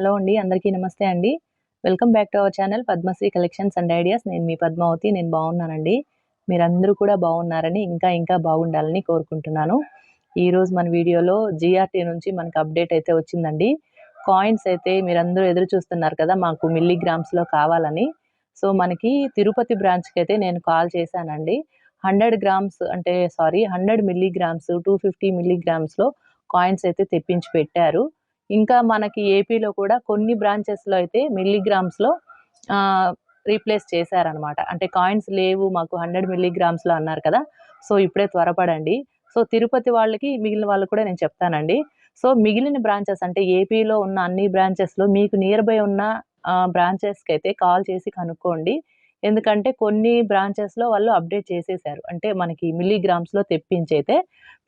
Hello అండి అందరికీ నమస్తే అండి. Welcome back to our channel Padmasri collections and ideas. నేను మీ పద్మావతి నేను బాగున్నానండి. మీరందరూ కూడా బాగున్నారని ఇంకా ఇంకా బాగుండాలని కోరుకుంటున్నాను. ఈరోజు మన వీడియోలో జిఆర్టీ నుంచి మనకు అప్డేట్ అయితే వచ్చిందండి. కాయిన్స్ అయితే మీరందరూ ఎదురు చూస్తున్నారు కదా మాకు మిల్లీగ్రామ్స్లో కావాలని. సో మనకి తిరుపతి బ్రాంచ్కి అయితే నేను కాల్ చేశానండి. హండ్రెడ్ గ్రామ్స్ అంటే sorry hundred milligrams two fifty మిల్లీగ్రామ్స్లో coins అయితే తెప్పించి పెట్టారు. ఇంకా మనకి ఏపీలో కూడా కొన్ని బ్రాంచెస్లో అయితే మిల్లీగ్రామ్స్లో రీప్లేస్ చేశారనమాట. అంటే కాయిన్స్ లేవు మాకు హండ్రెడ్ మిల్లీగ్రామ్స్లో అన్నారు కదా. సో ఇప్పుడే త్వరపడండి. సో తిరుపతి వాళ్ళకి మిగిలిన వాళ్ళకి కూడా నేను చెప్తానండి. సో మిగిలిన బ్రాంచెస్ అంటే ఏపీలో ఉన్న అన్ని బ్రాంచెస్లో మీకు నియర్ బై ఉన్న బ్రాంచెస్కి అయితే కాల్ చేసి కనుక్కోండి. ఎందుకంటే కొన్ని బ్రాంచెస్లో వాళ్ళు అప్డేట్ చేసేసారు. అంటే మనకి మిల్లీగ్రామ్స్లో తెప్పించి అయితే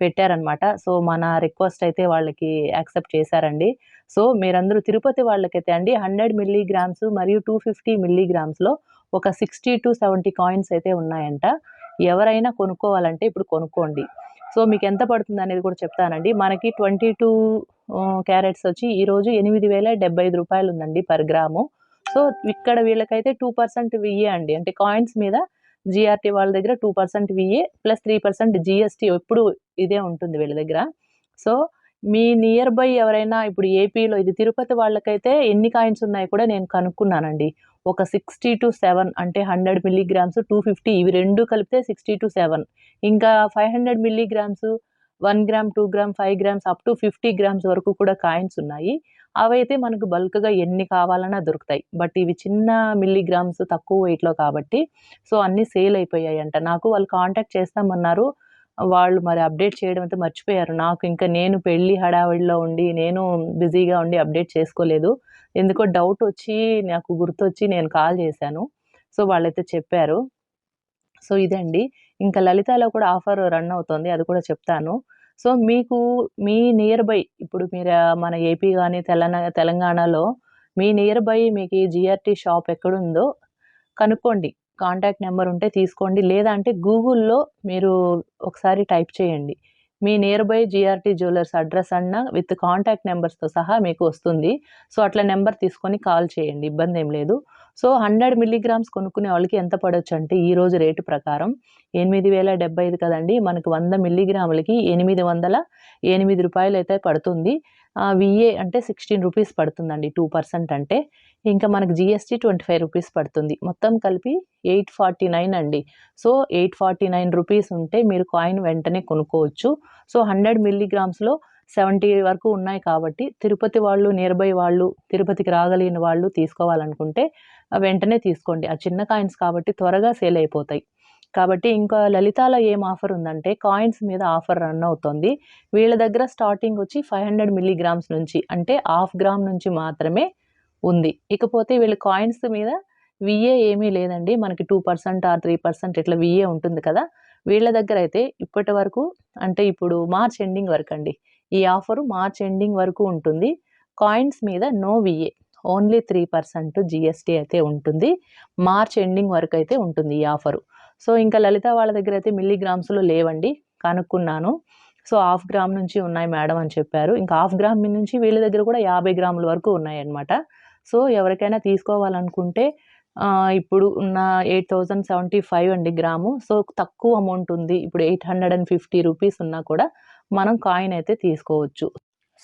పెట్టారనమాట సో మన రిక్వెస్ట్ అయితే వాళ్ళకి యాక్సెప్ట్ చేశారండి. సో మీరందరూ తిరుపతి వాళ్ళకైతే అండి హండ్రెడ్ మిల్లీగ్రామ్స్ మరియు టూ ఫిఫ్టీ మిల్లీగ్రామ్స్లో ఒక సిక్స్టీ టు సెవెంటీ కాయిన్స్ అయితే ఉన్నాయంట. ఎవరైనా కొనుక్కోవాలంటే ఇప్పుడు కొనుక్కోండి. సో మీకు ఎంత పడుతుంది అనేది కూడా చెప్తానండి. మనకి ట్వంటీ టూ క్యారెట్స్ వచ్చి ఈరోజు ఎనిమిది వేల డెబ్బై ఐదు రూపాయలు ఉందండి పర్ గ్రాము. సో ఇక్కడ వీళ్ళకైతే టూ పర్సెంట్ విఏ అండి. అంటే కాయిన్స్ మీద జిఆర్టీ వాళ్ళ దగ్గర two percent VA plus three percent GST ఎప్పుడు ఇదే ఉంటుంది వీళ్ళ దగ్గర. సో మీ నియర్ బై ఎవరైనా ఇప్పుడు ఏపీలో ఇది తిరుపతి వాళ్ళకైతే ఎన్ని కాయిన్స్ ఉన్నాయి కూడా నేను కనుక్కున్నానండి. ఒక సిక్స్టీ టు సెవెన్ అంటే హండ్రెడ్ మిల్లీగ్రామ్స్ టూ ఫిఫ్టీ ఇవి రెండు కలిపితే సిక్స్టీ టు సెవెన్. ఇంకా five hundred milligrams one gram two gram five grams up to fifty grams వరకు కూడా కాయిన్స్ ఉన్నాయి. అవైతే మనకు బల్క్గా ఎన్ని కావాలన్నా దొరుకుతాయి. బట్ ఇవి చిన్న మిల్లీగ్రామ్స్ తక్కువ వెయిట్లో కాబట్టి సో అన్నీ సేల్ అయిపోయాయి అంట నాకు వాళ్ళు కాంటాక్ట్ చేస్తామన్నారు. వాళ్ళు మరి అప్డేట్ చేయడం అయితే మర్చిపోయారు. నాకు ఇంకా నేను పెళ్ళి హడావిడిలో ఉండి నేను బిజీగా ఉండి అప్డేట్ చేసుకోలేదు. ఎందుకో డౌట్ వచ్చి నాకు గుర్తొచ్చి నేను కాల్ చేశాను. సో వాళ్ళైతే చెప్పారు. సో ఇదండి. ఇంకా లలితాలో కూడా ఆఫర్ రన్ అవుతుంది. అది కూడా చెప్తాను. సో మీకు మీ నియర్ బై ఇప్పుడు మీరు మన ఏపీ కానీ తెలంగాణ తెలంగాణలో మీ నియర్ బై మీకు జిఆర్టీ షాప్ ఎక్కడుందో కనుక్కోండి. కాంటాక్ట్ నెంబర్ ఉంటే తీసుకోండి. లేదా అంటే గూగుల్లో మీరు ఒకసారి టైప్ చేయండి. మీ near by GRT jewellers address అన్న విత్ కాంటాక్ట్ నెంబర్స్తో సహా మీకు వస్తుంది. సో అట్లా నెంబర్ తీసుకొని కాల్ చేయండి. ఇబ్బంది ఏం లేదు. సో హండ్రెడ్ మిల్లీగ్రామ్స్ కొనుక్కునే వాళ్ళకి ఎంత పడవచ్చు అంటే ఈ రోజు రేటు ప్రకారం ఎనిమిది వేల డెబ్బై ఐదు కదండి. మనకు వంద మిల్లీగ్రాములకి ఎనిమిది వందల ఎనిమిది రూపాయలు అయితే పడుతుంది విఏ అంటే సిక్స్టీన్ రూపీస్ పడుతుందండి టూ పర్సెంట్ అంటే. ఇంకా మనకు జిఎస్టీ ట్వంటీ ఫైవ్ రూపీస్ పడుతుంది. మొత్తం కలిపి ఎయిట్ ఫార్టీ నైన్ అండి. So eight forty nine rupees ఉంటే మీరు కాయిన్ వెంటనే కొనుక్కోవచ్చు. సో హండ్రెడ్ మిల్లీగ్రామ్స్లో సెవెంటీ వరకు ఉన్నాయి కాబట్టి తిరుపతి వాళ్ళు నియర్ బై వాళ్ళు తిరుపతికి రాగలిగిన వాళ్ళు తీసుకోవాలనుకుంటే వెంటనే తీసుకోండి. ఆ చిన్న కాయిన్స్ కాబట్టి త్వరగా సేల్ అయిపోతాయి. కాబట్టి ఇంకా లలితాలో ఏం ఆఫర్ ఉందంటే కాయిన్స్ మీద ఆఫర్ రన్ అవుతుంది. వీళ్ళ దగ్గర స్టార్టింగ్ వచ్చి ఫైవ్ హండ్రెడ్ మిల్లీగ్రామ్స్ నుంచి అంటే హాఫ్ గ్రామ్ నుంచి మాత్రమే ఉంది. ఇకపోతే వీళ్ళ కాయిన్స్ మీద విఏ ఏమీ లేదండి. మనకి two percent or three percent ఇట్లా విఏ ఉంటుంది కదా. వీళ్ళ దగ్గర అయితే ఇప్పటి వరకు అంటే ఇప్పుడు మార్చ్ ఎండింగ్ వరకు అండి. ఈ ఆఫరు మార్చ్ ఎండింగ్ వరకు ఉంటుంది. కాయిన్స్ మీద no VA only three percent GST అయితే ఉంటుంది. మార్చ్ ఎండింగ్ వరకు అయితే ఉంటుంది ఈ ఆఫరు. సో ఇంకా లలిత వాళ్ళ దగ్గర అయితే మిల్లీగ్రామ్స్లో లేవండి కనుక్కున్నాను. సో హాఫ్ గ్రామ్ నుంచి ఉన్నాయి మేడం అని చెప్పారు. ఇంకా హాఫ్ గ్రామ్ నుంచి వీళ్ళ దగ్గర కూడా యాభై గ్రాముల వరకు ఉన్నాయన్నమాట. సో ఎవరికైనా తీసుకోవాలనుకుంటే ఇప్పుడు ఉన్న ఎయిట్ థౌజండ్ సెవెంటీ ఫైవ్ అండి గ్రాము. సో తక్కువ అమౌంట్ ఉంది. ఇప్పుడు eight hundred and fifty rupees ఉన్నా కూడా మనం కాయిన్ అయితే తీసుకోవచ్చు.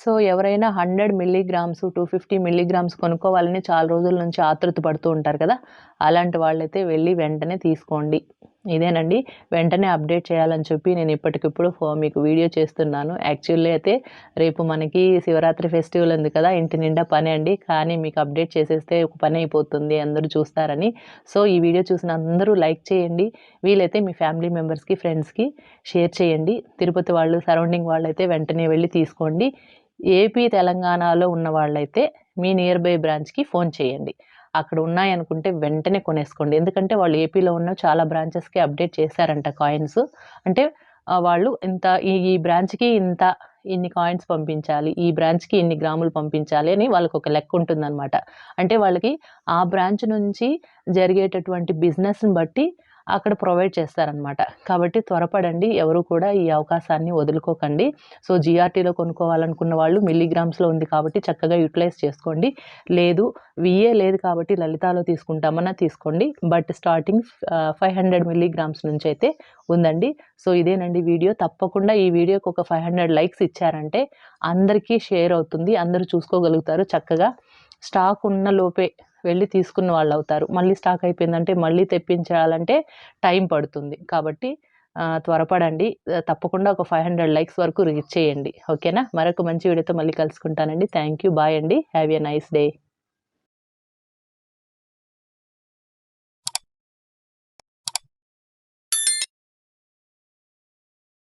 సో ఎవరైనా hundred milligrams two fifty milligrams కొనుక్కోవాలని చాలా రోజుల నుంచి ఆతృత పడుతూ ఉంటారు కదా? అలాంటి వాళ్ళైతే వెళ్ళి వెంటనే తీసుకోండి. ఇదేనండి. వెంటనే అప్డేట్ చేయాలని చెప్పి నేను ఇప్పటికిప్పుడు మీకు వీడియో చేస్తున్నాను. యాక్చువల్లీ అయితే రేపు మనకి శివరాత్రి ఫెస్టివల్ ఉంది కదా? ఇంటి నిండా పని అండి. కానీ మీకు అప్డేట్ చేసేస్తే ఒక పని అయిపోతుంది. అందరూ చూస్తారని. సో ఈ వీడియో చూసిన అందరూ లైక్ చేయండి. వీలైతే మీ ఫ్యామిలీ మెంబర్స్కి ఫ్రెండ్స్కి షేర్ చేయండి. తిరుపతి వాళ్ళు సరౌండింగ్ వాళ్ళైతే వెంటనే వెళ్ళి తీసుకోండి. ఏపీ తెలంగాణలో ఉన్న వాళ్ళైతే మీ నియర్ బై బ్రాంచ్కి ఫోన్ చేయండి. అక్కడ ఉన్నాయనుకుంటే వెంటనే కొనేసుకోండి. ఎందుకంటే వాళ్ళు ఏపీలో ఉన్న చాలా బ్రాంచెస్కి అప్డేట్ చేశారంట కాయిన్స్ అంటే వాళ్ళు ఇంత ఈ ఈ బ్రాంచ్కి ఇంత ఇన్ని కాయిన్స్ పంపించాలి ఈ బ్రాంచ్కి ఇన్ని గ్రాములు పంపించాలి అని వాళ్ళకి ఒక లెక్క ఉంటుందన్నమాట. అంటే వాళ్ళకి ఆ బ్రాంచ్ నుంచి జరిగేటటువంటి బిజినెస్ని బట్టి అక్కడ ప్రొవైడ్ చేస్తారనమాట కాబట్టి త్వరపడండి ఎవరు కూడా ఈ అవకాశాన్ని వదులుకోకండి. సో జిఆర్టీలో కొనుక్కోవాలనుకున్న వాళ్ళు మిల్లీగ్రామ్స్లో ఉంది కాబట్టి చక్కగా యూటిలైజ్ చేసుకోండి. లేదు విఏ లేదు కాబట్టి లలితాలో తీసుకుంటామన్నా తీసుకోండి. But starting five hundred milligrams నుంచి అయితే ఉందండి. సో ఇదేనండి వీడియో. తప్పకుండా ఈ వీడియోకి ఒక ఫైవ్ హండ్రెడ్ లైక్స్ ఇచ్చారంటే అందరికీ షేర్ అవుతుంది. అందరూ చూసుకోగలుగుతారు చక్కగా. స్టాక్ ఉన్న లోపే వెళ్ళి తీసుకున్న వాళ్ళు అవుతారు మళ్ళీ స్టాక్ అయిపోయిందంటే మళ్ళీ తెప్పించాలంటే టైం పడుతుంది. కాబట్టి త్వరపడండి. తప్పకుండా ఒక ఫైవ్ హండ్రెడ్ లైక్స్ వరకు రీచ్ చేయండి. ఓకేనా? మరొక మంచి వీడియోతో మళ్ళీ కలుసుకుంటానండి. Thank you. బాయ్ అండి. Have a nice day.